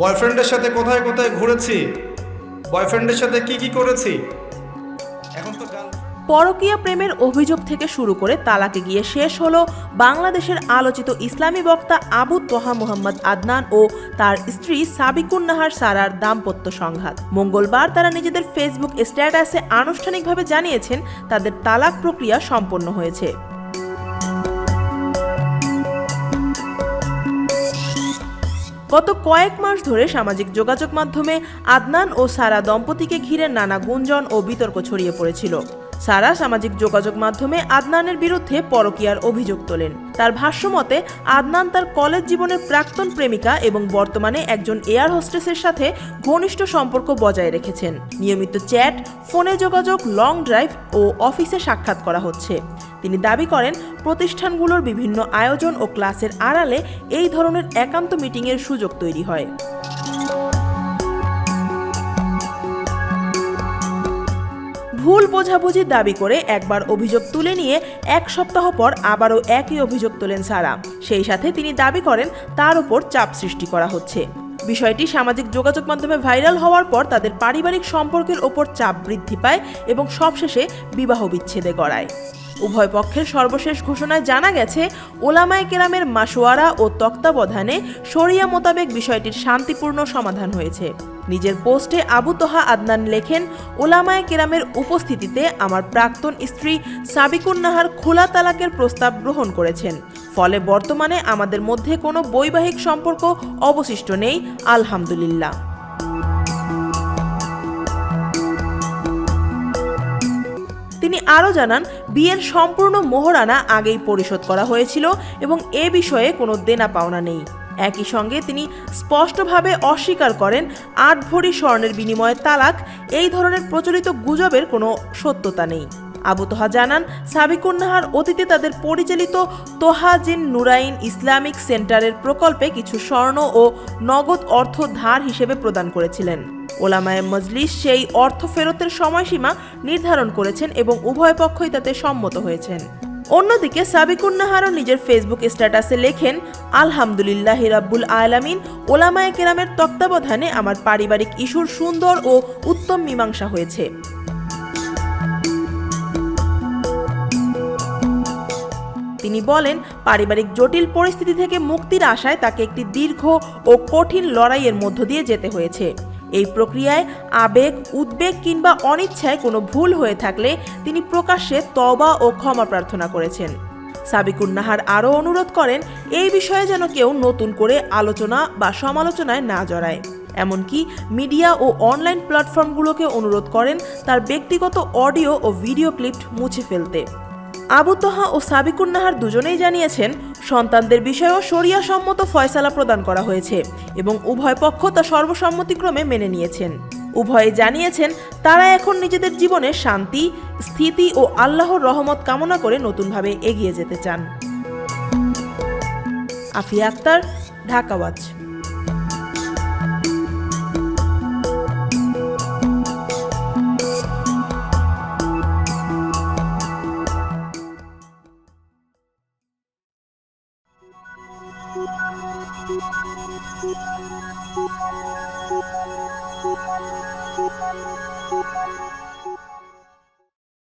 বয়ফ্রেন্ডের সাথে কোথায় কোথায় ঘুরেছি? বয়ফ্রেন্ডের সাথে কি কি করেছি? এখন তো পরকীয়া প্রেমের অভিযোগ থেকে শুরু করে তালাকে গিয়ে শেষ হলো বাংলাদেশের আলোচিত ইসলামী বক্তা আবু তোহা মোহাম্মদ আদনান ও তার স্ত্রী সাবিকুন নাহার সারার দাম্পত্য সংঘাত। মঙ্গলবার তারা নিজেদের ফেসবুক স্ট্যাটাসে আনুষ্ঠানিকভাবে জানিয়েছেন, তাদের তালাক প্রক্রিয়া সম্পন্ন হয়েছে। গত কয়েক মাস ধরে সামাজিক যোগাযোগ মাধ্যমে আদনান ও সারা দম্পতিকে ঘিরে নানা গুঞ্জন ও বিতর্ক ছড়িয়ে পড়েছিল। সারা সামাজিক যোগাযোগ মাধ্যমে আদনানের বিরুদ্ধে পরকিয়ার অভিযোগ তোলেন। তার ভাষ্যমতে আদনান তার কলেজ জীবনের প্রাক্তন প্রেমিকা এবং বর্তমানে একজন এয়ার হোস্টেসের সাথে ঘনিষ্ঠ সম্পর্ক বজায় রেখেছেন। নিয়মিত চ্যাট, ফোনে যোগাযোগ, লং ড্রাইভ ও অফিসে সাক্ষাৎ করা হচ্ছে। তিনি দাবি করেন, প্রতিষ্ঠানগুলোর বিভিন্ন আয়োজন ও ক্লাসের আড়ালে এই ধরনের একান্ত মিটিংয়ের সুযোগ তৈরি হয়। ভুল বোঝাবুঝির দাবি করে একবার অভিযোগ তুলে নিয়ে এক সপ্তাহ পর আবারও একই অভিযোগ তোলেন সারা। সেই সাথে তিনি দাবি করেন, তার উপর চাপ সৃষ্টি করা হচ্ছে। বিষয়টি সামাজিক যোগাযোগ মাধ্যমে ভাইরাল হওয়ার পর তাদের পারিবারিক সম্পর্কের ওপর চাপ বৃদ্ধি পায় এবং সবশেষে বিবাহ বিচ্ছেদে গড়ায়। উভয় পক্ষের সর্বশেষ ঘোষণায় জানা গেছে, ওলামায় কেরামের মাসোয়ারা ও তত্ত্বাবধানে শরিয়া মোতাবেক বিষয়টির শান্তিপূর্ণ সমাধান হয়েছে। নিজের পোস্টে আবু তোহা আদনান লেখেন, ওলামায় কেরামের উপস্থিতিতে আমার প্রাক্তন স্ত্রী সাবিকুন নাহার খোলা তালাকের প্রস্তাব গ্রহণ করেছেন। ফলে বর্তমানে আমাদের মধ্যে কোনো বৈবাহিক সম্পর্ক অবশিষ্ট নেই, আলহামদুলিল্লাহ। তিনি আরও জানান বিয়ের সম্পূর্ণ মোহরানা আগেই পরিশোধ করা হয়েছিল এবং এ বিষয়ে কোনো দেনা পাওনা নেই। একই সঙ্গে তিনি স্পষ্টভাবে অস্বীকার করেন আট ভরি স্বর্ণের বিনিময়ে তালাক, এই ধরনের প্রচলিত গুজবের কোনো সত্যতা নেই। আবু তোহা জানান, সাবিকুন্নাহার অতীতে তাদের পরিচালিত তোহাজিন নুরাইন ইসলামিক সেন্টারের প্রকল্পে কিছু স্বর্ণ ও নগদ অর্থ ধার হিসেবে প্রদান করেছিলেন। ওলামায়ে মজলিস সেই অর্থ ফেরতের সময়সীমা নির্ধারণ করেছেন এবং উভয় পক্ষই তাতে সম্মত হয়েছেন। অন্যদিকে সাবিকুন্নাহারও নিজের ফেসবুক স্ট্যাটাসে লেখেন, আলহামদুলিল্লাহ রাব্বুল আলামিন, ওলামায়ে কেরামের তত্ত্বাবধানে আমার পারিবারিক ইস্যুর সুন্দর ও উত্তম মীমাংসা হয়েছে। তিনি বলেন, পারিবারিক জটিল পরিস্থিতি থেকে মুক্তির আশায় তাকে একটি দীর্ঘ ও কঠিন লড়াইয়ের মধ্য দিয়ে যেতে হয়েছে। এই প্রক্রিয়ায় আবেগ, উদ্বেগ কিংবা অনিচ্ছায় কোনো ভুল হয়ে থাকলে তিনি প্রকাশ্যে তবা ও ক্ষমা প্রার্থনা করেছেন। সাবিকুন্নাহার আরও অনুরোধ করেন, এই বিষয়ে যেন কেউ নতুন করে আলোচনা বা সমালোচনায় না জড়ায়। এমনকি মিডিয়া ও অনলাইন প্ল্যাটফর্মগুলোকে অনুরোধ করেন তার ব্যক্তিগত অডিও ও ভিডিও ক্লিপ মুছে ফেলতে। আবু তোহা ও সাবিকুন্নাহার দুজনেই জানিয়েছেন, সন্তানদের বিষয়েও শরিয়া সম্মত ফয়সালা প্রদান করা হয়েছে এবং উভয় পক্ষ তা সর্বসম্মতিক্রমে মেনে নিয়েছেন। উভয়ে জানিয়েছেন, তারা এখন নিজেদের জীবনে শান্তি, স্থিতি ও আল্লাহর রহমত কামনা করে নতুনভাবে এগিয়ে যেতে চান। Afia Akter, Dhaka Thank you.